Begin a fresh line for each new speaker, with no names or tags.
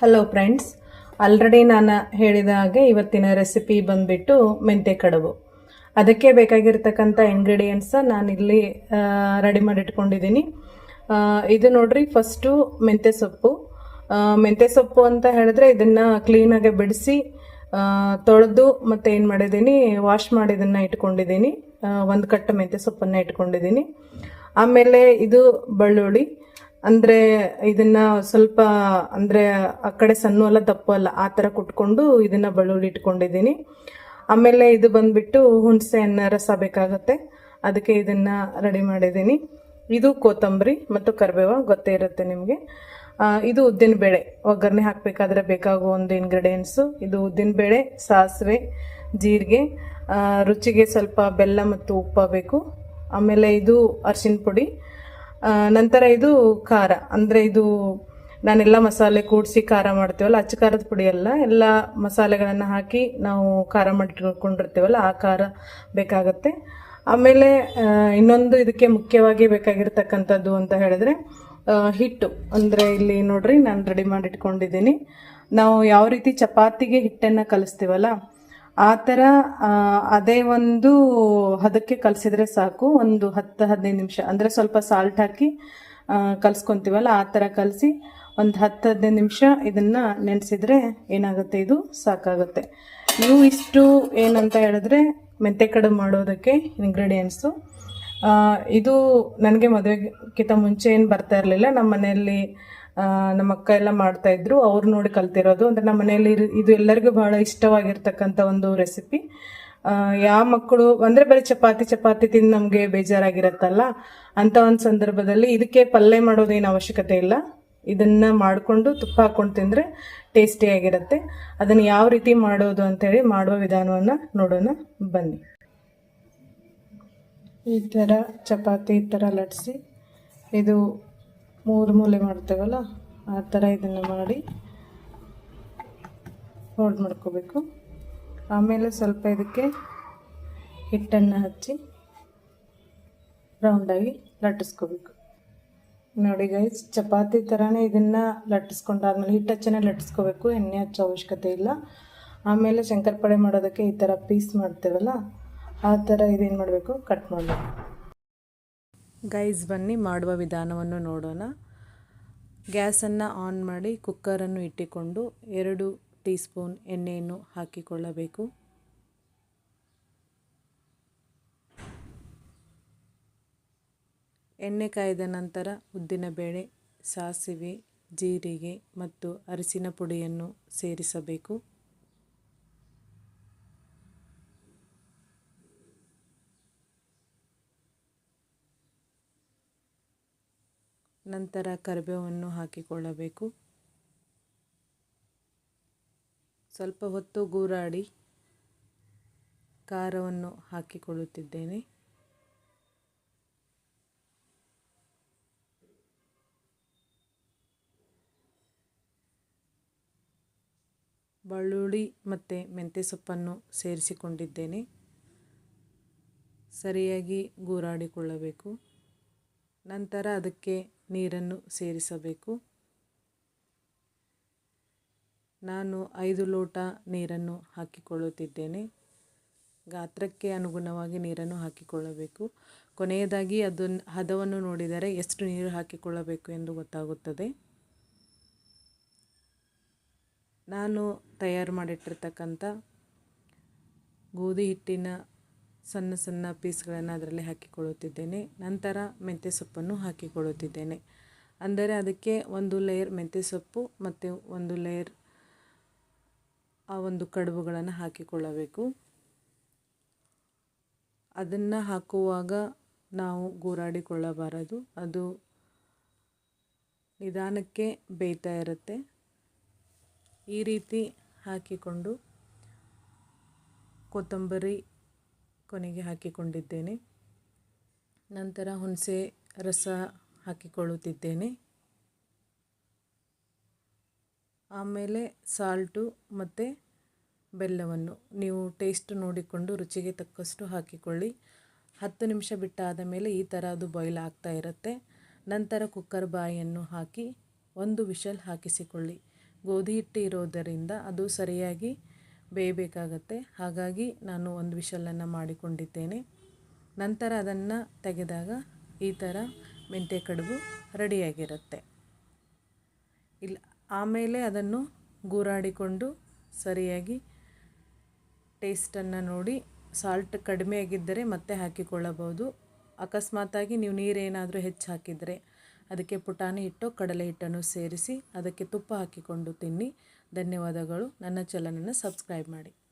Hello friends already ನಾನು ಹೇಳಿದ ಹಾಗೆ ಇವತ್ತಿನ ರೆಸಿಪಿ ಬಂದ್ಬಿಟ್ಟು ಮೆಂತೆ ಕಡುಬು. ಅದಕ್ಕೆ ಬೇಕಾಗಿರ್ತಕ್ಕಂಥ ಇಂಗ್ರೀಡಿಯೆಂಟ್ಸ ಇಲ್ಲಿ ರೆಡಿ ಮಾಡಿ ಇಟ್ಕೊಂಡಿದ್ದೀನಿ ಇದು ನೋಡ್ರಿ ಫಸ್ಟು ಮೆಂತೆ ಸೊಪ್ಪು. ಮೆಂತೆ ಸೊಪ್ಪು ಅಂತ ಹೇಳಿದ್ರೆ ಇದನ್ನು ಕ್ಲೀನಾಗೆ ಬಿಡಿಸಿ ತೊಳೆದು ಮತ್ತು ಏನು ಮಾಡಿದ್ದೀನಿ ವಾಶ್ ಮಾಡಿ ಇದನ್ನು ಇಟ್ಕೊಂಡಿದ್ದೀನಿ ಒಂದು ಕಟ್ಟು ಮೆಂತೆ ಸೊಪ್ಪನ್ನು ಇಟ್ಕೊಂಡಿದ್ದೀನಿ. ಆಮೇಲೆ ಇದು ಬೆಳ್ಳುಳ್ಳಿ. ಅಂದ್ರೆ ಇದನ್ನ ಸ್ವಲ್ಪ ಅಂದ್ರೆ ಆ ಕಡೆ ಸಣ್ಣ ಅಲ್ಲ, ದಪ್ಪ ಅಲ್ಲ, ಆ ಥರ ಕುಟ್ಕೊಂಡು ಇದನ್ನ ಬೆಳ್ಳುಳ್ಳಿ ಇಟ್ಕೊಂಡಿದ್ದೀನಿ. ಆಮೇಲೆ ಇದು ಬಂದ್ಬಿಟ್ಟು ಹುಣಸೆ ಹಣ್ಣು ರಸ ಬೇಕಾಗತ್ತೆ. ಅದಕ್ಕೆ ಇದನ್ನ ರೆಡಿ ಮಾಡಿದ್ದೀನಿ. ಇದು ಕೊತ್ತಂಬರಿ ಮತ್ತು ಕರಿಬೇವ, ಗೊತ್ತೇ ಇರುತ್ತೆ ನಿಮಗೆ. ಇದು ಉದ್ದಿನ ಬೇಳೆ. ಒಗ್ಗರಣೆ ಹಾಕಬೇಕಾದ್ರೆ ಬೇಕಾಗುವ ಒಂದು ಇಂಗ್ರೀಡಿಯೆಂಟ್ಸು ಇದು ಉದ್ದಿನ ಬೇಳೆ, ಸಾಸಿವೆ, ಜೀರಿಗೆ ರುಚಿಗೆ ಸ್ವಲ್ಪ ಬೆಲ್ಲ ಮತ್ತು ಉಪ್ಪು ಬೇಕು. ಆಮೇಲೆ ಇದು ಅರಿಶಿನ ಪುಡಿ. ನಂತರ ಇದು ಖಾರ. ಅಂದರೆ ಇದು ನಾನೆಲ್ಲ ಮಸಾಲೆ ಕೂಡಿಸಿ ಖಾರ ಮಾಡ್ತೀವಲ್ಲ, ಅಚ್ಚ ಖಾರದ ಪುಡಿ ಅಲ್ಲ, ಎಲ್ಲ ಮಸಾಲೆಗಳನ್ನು ಹಾಕಿ ನಾವು ಖಾರ ಮಾಡಿಟ್ಕೊಂಡಿರ್ತೀವಲ್ಲ, ಆ ಖಾರ ಬೇಕಾಗತ್ತೆ. ಆಮೇಲೆ ಇನ್ನೊಂದು ಇದಕ್ಕೆ ಮುಖ್ಯವಾಗಿ ಬೇಕಾಗಿರ್ತಕ್ಕಂಥದ್ದು ಅಂತ ಹೇಳಿದ್ರೆ ಹಿಟ್ಟು. ಅಂದರೆ ಇಲ್ಲಿ ನೋಡ್ರಿ, ನಾನು ರೆಡಿ ಮಾಡಿಟ್ಕೊಂಡಿದ್ದೀನಿ. ನಾವು ಯಾವ ರೀತಿ ಚಪಾತಿಗೆ ಹಿಟ್ಟನ್ನು ಕಲಿಸ್ತೀವಲ್ಲ ಆ ಥರ ಅದೇ ಒಂದು ಹದಕ್ಕೆ ಕಲಸಿದ್ರೆ ಸಾಕು. ಒಂದು ಹತ್ತು, ಹದಿನೈದು ನಿಮಿಷ. ಅಂದರೆ ಸ್ವಲ್ಪ ಸಾಲ್ಟ್ ಹಾಕಿ ಕಲ್ಸ್ಕೊಂತೀವಲ್ಲ, ಆ ಥರ ಕಲಸಿ ಒಂದು ಹತ್ತು, ಹದಿನೈದು ನಿಮಿಷ ಇದನ್ನು ನೆನೆಸಿದ್ರೆ ಏನಾಗುತ್ತೆ? ಇದು ಸಾಕಾಗುತ್ತೆ. ನೀವು ಇಷ್ಟು ಏನಂತ ಹೇಳಿದ್ರೆ ಮೆಂತೆ ಕಡುಬು ಮಾಡೋದಕ್ಕೆ ಇಂಗ್ರೀಡಿಯೆಂಟ್ಸು ಇದು ನನಗೆ ಮದುವೆಗಿಂತ ಮುಂಚೆ ಏನು ಬರ್ತಾ ಇರಲಿಲ್ಲ. ನಮ್ಮ ಮನೆಯಲ್ಲಿ ನಮ್ಮ ಅಕ್ಕ ಎಲ್ಲ ಮಾಡ್ತಾ ಇದ್ರು. ಅವ್ರು ನೋಡಿ ಕಲ್ತಿರೋದು. ಅಂದ್ರೆ ನಮ್ಮ ಮನೆಯಲ್ಲಿ ಇದು ಎಲ್ಲರಿಗೂ ಬಹಳ ಇಷ್ಟವಾಗಿರ್ತಕ್ಕಂತ ಒಂದು ರೆಸಿಪಿ ಯಾವ ಮಕ್ಕಳು, ಅಂದ್ರೆ ಬರೀ ಚಪಾತಿ ಚಪಾತಿ ತಿಂದು ನಮಗೆ ಬೇಜಾರಾಗಿರತ್ತಲ್ಲ? ಅಂತ ಒಂದು ಸಂದರ್ಭದಲ್ಲಿ ಇದಕ್ಕೆ ಪಲ್ಯ ಮಾಡೋದೇನು ಅವಶ್ಯಕತೆ ಇಲ್ಲ. ಇದನ್ನ ಮಾಡಿಕೊಂಡು ತುಪ್ಪ ಹಾಕೊಂಡು ತಿಂದ್ರೆ ಟೇಸ್ಟಿಯಾಗಿರುತ್ತೆ ಅದನ್ನು ಯಾವ ರೀತಿ ಮಾಡೋದು ಅಂತೇಳಿ ಮಾಡುವ ವಿಧಾನವನ್ನು ನೋಡೋಣ. ಬನ್ನಿ. ಈ ಥರ ಚಪಾತಿ ಈ ಥರ ಲಟ್ಸಿ, ಇದು ಮೂರು ಮೂಲೆ ಮಾಡ್ತೇವಲ್ಲ? ಆ ಥರ ಇದನ್ನು ಮಾಡಿ ಫೋಲ್ಡ್ ಮಾಡ್ಕೋಬೇಕು. ಆಮೇಲೆ ಸ್ವಲ್ಪ ಇದಕ್ಕೆ ಹಿಟ್ಟನ್ನು ಹಚ್ಚಿ ರೌಂಡಾಗಿ ಲಟ್ಟಿಸ್ಕೋಬೇಕು. ನೋಡಿ ಗೈಸ್ ಚಪಾತಿ ಥರನೇ ಇದನ್ನು ಲಟ್ಟಿಸ್ಕೊಂಡಾದ್ಮೇಲೆ ಹಿಟ್ಟು ಹಚ್ಚನೇ ಲಟ್ಟಿಸ್ಕೋಬೇಕು, ಎಣ್ಣೆ ಹಚ್ಚೋ ಅವಶ್ಯಕತೆ ಇಲ್ಲ. ಆಮೇಲೆ ಶಂಕರಪಳೆ ಮಾಡೋದಕ್ಕೆ ಈ ಥರ ಪೀಸ್ ಮಾಡ್ತೇವಲ್ಲ, ಆ ಥರ ಇದೇನು ಮಾಡಬೇಕು? ಕಟ್ ಮಾಡಬೇಕು. ಗೈಸ್ ಬನ್ನಿ, ಮಾಡುವ ವಿಧಾನವನ್ನು ನೋಡೋಣ. ಗ್ಯಾಸನ್ನು ಆನ್ ಮಾಡಿ ಕುಕ್ಕರನ್ನು ಇಟ್ಟುಕೊಂಡು ಎರಡು ಟೀ ಸ್ಪೂನ್ ಎಣ್ಣೆಯನ್ನು ಹಾಕಿಕೊಳ್ಳಬೇಕು. ಎಣ್ಣೆ ಕಾಯ್ದ ನಂತರ ಉದ್ದಿನಬೇಳೆ ಸಾಸಿವೆ, ಜೀರಿಗೆ ಮತ್ತು ಅರಿಸಿನ ಪುಡಿಯನ್ನು ಸೇರಿಸಬೇಕು. ನಂತರ ಕರಿಬೇವನ್ನು ಹಾಕಿಕೊಳ್ಳಬೇಕು. ಸ್ವಲ್ಪ ಹೊತ್ತು ಗೂರಾಡಿ ಖಾರವನ್ನು ಹಾಕಿಕೊಳ್ಳುತ್ತಿದ್ದೇನೆ. ಬಳ್ಳುಳ್ಳಿ ಮತ್ತು ಮೆಂತ್ಯ ಸೊಪ್ಪನ್ನು ಸೇರಿಸಿಕೊಂಡಿದ್ದೇನೆ. ಸರಿಯಾಗಿ ಗೂರಾಡಿಕೊಳ್ಳಬೇಕು. ನಂತರ ಅದಕ್ಕೆ ನೀರನ್ನು ಸೇರಿಸಬೇಕು. ನಾನು ಐದು ಲೋಟ ನೀರನ್ನು ಹಾಕಿಕೊಳ್ಳುತ್ತಿದ್ದೇನೆ. ಗಾತ್ರಕ್ಕೆ ಅನುಗುಣವಾಗಿ ನೀರನ್ನು ಹಾಕಿಕೊಳ್ಳಬೇಕು. ಕೊನೆಯದಾಗಿ ಅದನ್ನು ಹದವನ್ನು ನೋಡಿದರೆ ಎಷ್ಟು ನೀರು ಹಾಕಿಕೊಳ್ಳಬೇಕು ಎಂದು ಗೊತ್ತಾಗುತ್ತದೆ. ನಾನು ತಯಾರು ಮಾಡಿಟ್ಟಿರ್ತಕ್ಕಂಥ ಗೋಧಿ ಹಿಟ್ಟಿನ ಸಣ್ಣ ಸಣ್ಣ ಪೀಸ್ಗಳನ್ನು ಅದರಲ್ಲಿ ಹಾಕಿಕೊಳ್ಳುತ್ತಿದ್ದೇನೆ. ನಂತರ ಮೆಂತ್ಯ ಸೊಪ್ಪನ್ನು ಹಾಕಿಕೊಳ್ಳುತ್ತಿದ್ದೇನೆ. ಅಂದರೆ ಅದಕ್ಕೆ ಒಂದು ಲೇಯರ್ ಮೆಂತ್ಯ ಸೊಪ್ಪು ಮತ್ತು ಒಂದು ಲೇಯರ್ ಆ ಒಂದು ಕಡುಬುಗಳನ್ನು ಹಾಕಿಕೊಳ್ಳಬೇಕು. ಅದನ್ನು ಹಾಕುವಾಗ ನಾವು ಗೂರಾಡಿಕೊಳ್ಳಬಾರದು. ಅದು ನಿಧಾನಕ್ಕೆ ಬೇಯ್ತಾ ಇರುತ್ತೆ. ಈ ರೀತಿ ಹಾಕಿಕೊಂಡು ಕೊತ್ತಂಬರಿ ಕೊನೆಗೆ ಹಾಕಿಕೊಂಡಿದ್ದೇನೆ. ನಂತರ ಹುಣಸೆ ರಸ ಹಾಕಿಕೊಳ್ಳುತ್ತಿದ್ದೇನೆ. ಆಮೇಲೆ ಸಾಲ್ಟು ಮತ್ತು ಬೆಲ್ಲವನ್ನು ನೀವು ಟೇಸ್ಟ್ ನೋಡಿಕೊಂಡು ರುಚಿಗೆ ತಕ್ಕಷ್ಟು ಹಾಕಿಕೊಳ್ಳಿ. ಹತ್ತು ನಿಮಿಷ ಬಿಟ್ಟಾದ ಮೇಲೆ ಈ ಥರ ಅದು ಬಾಯ್ಲ್ ಆಗ್ತಾ ಇರುತ್ತೆ. ನಂತರ ಕುಕ್ಕರ್ ಬಾಯಿಯನ್ನು ಹಾಕಿ ಒಂದು ವಿಷಲ್ ಹಾಕಿಸಿಕೊಳ್ಳಿ. ಗೋಧಿ ಹಿಟ್ಟು ಇರೋದರಿಂದ ಅದು ಸರಿಯಾಗಿ ಬೇಯಬೇಕಾಗತ್ತೆ. ಹಾಗಾಗಿ ನಾನು ಒಂದು ವಿಷಲನ್ನು ಮಾಡಿಕೊಂಡಿದ್ದೇನೆ. ನಂತರ ಅದನ್ನು ತೆಗೆದಾಗ ಈ ಥರ ಮೆಂತ್ಯ ಕಡುಬು ರೆಡಿಯಾಗಿರುತ್ತೆ. ಇಲ್ಲ ಆಮೇಲೆ ಅದನ್ನು ಗೂರಾಡಿಕೊಂಡು ಸರಿಯಾಗಿ ಟೇಸ್ಟನ್ನು ನೋಡಿ ಸಾಲ್ಟ್ ಕಡಿಮೆ ಆಗಿದ್ದರೆ ಮತ್ತೆ ಹಾಕಿಕೊಳ್ಳಬಹುದು. ಅಕಸ್ಮಾತಾಗಿ ನೀವು ನೀರೇನಾದರೂ ಹೆಚ್ಚು ಹಾಕಿದರೆ ಅದಕ್ಕೆ ಪುಟಾಣಿ ಹಿಟ್ಟು, ಕಡಲೆ ಹಿಟ್ಟನ್ನು ಸೇರಿಸಿ ಅದಕ್ಕೆ ತುಪ್ಪ ಹಾಕಿಕೊಂಡು ತಿನ್ನಿ. ಧನ್ಯವಾದಗಳು. ನನ್ನ ಚಾನಲನ್ನು ಸಬ್ಸ್ಕ್ರೈಬ್ ಮಾಡಿ.